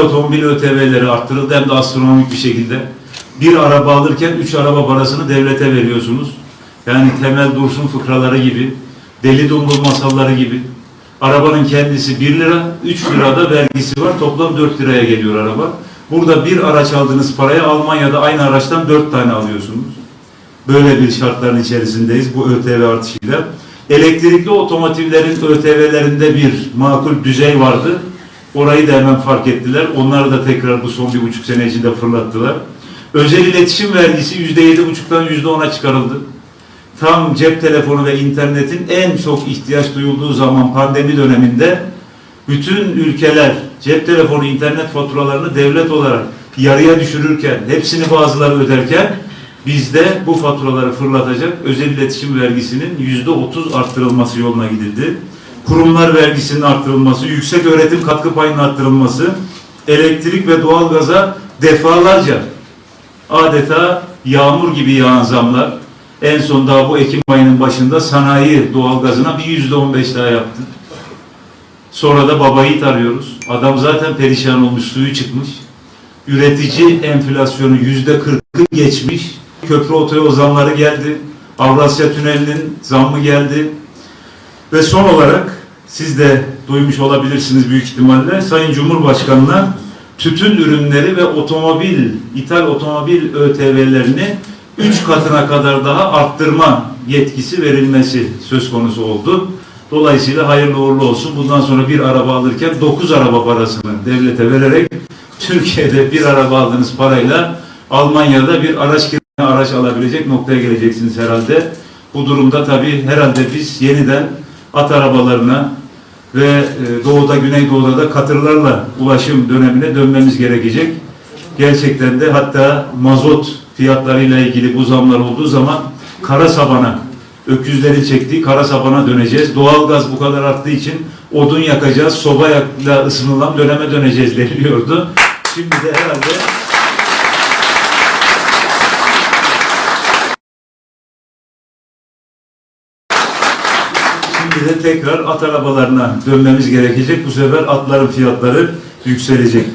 Otomobil ÖTV'leri arttırıldı hem de astronomik bir şekilde. Bir araba alırken üç araba parasını devlete veriyorsunuz. Yani temel dursun fıkraları gibi, deli dumbul masalları gibi. Arabanın kendisi 1 lira, 3 lirada vergisi var. Toplam 4 liraya geliyor araba. Burada bir araç aldığınız paraya Almanya'da aynı araçtan 4 tane alıyorsunuz. Böyle bir şartların içerisindeyiz bu ÖTV artışıyla. Elektrikli otomotivlerin ÖTV'lerinde bir makul düzey vardı. Orayı da hemen fark ettiler. Onları da tekrar bu son bir buçuk sene içinde fırlattılar. Özel iletişim vergisi yüzde yedi buçuktan yüzde ona çıkarıldı. Tam cep telefonu ve internetin en çok ihtiyaç duyulduğu zaman pandemi döneminde bütün ülkeler cep telefonu, internet faturalarını devlet olarak yarıya düşürürken, hepsini bazıları öderken bizde bu faturaları fırlatacak özel iletişim vergisinin yüzde otuz arttırılması yoluna gidildi. Kurumlar vergisinin arttırılması, yüksek öğretim katkı payının arttırılması, elektrik ve doğalgaza defalarca adeta yağmur gibi yağan zamlar. En son daha bu Ekim ayının başında sanayi doğalgazına bir yüzde on beş daha yaptı. Sonra da babayı arıyoruz. Adam zaten perişan olmuş, suyu çıkmış. Üretici enflasyonu yüzde kırkı geçmiş. Köprü otoyol zamları geldi. Avrasya Tüneli'nin zammı geldi. Ve son olarak siz de duymuş olabilirsiniz büyük ihtimalle Sayın Cumhurbaşkanı'na tütün ürünleri ve otomobil, ithal otomobil ÖTV'lerini 3 katına kadar daha arttırma yetkisi verilmesi söz konusu oldu. Dolayısıyla hayırlı uğurlu olsun. Bundan sonra bir araba alırken 9 araba parasını devlete vererek Türkiye'de bir araba aldığınız parayla Almanya'da bir araç kiralama araç alabilecek noktaya geleceksiniz herhalde. Bu durumda tabii herhalde biz yeniden at arabalarına ve e, doğuda, güneydoğuda da katırlarla ulaşım dönemine dönmemiz gerekecek. Gerçekten de hatta mazot fiyatlarıyla ilgili bu zamlar olduğu zaman kara sabana, öküzleri çektiği kara sabana döneceğiz. Doğalgaz bu kadar arttığı için odun yakacağız, sobayla ısınılan döneme döneceğiz deniliyordu. Şimdi de herhalde De tekrar at arabalarına dönmemiz gerekecek. Bu sefer atların fiyatları yükselecek.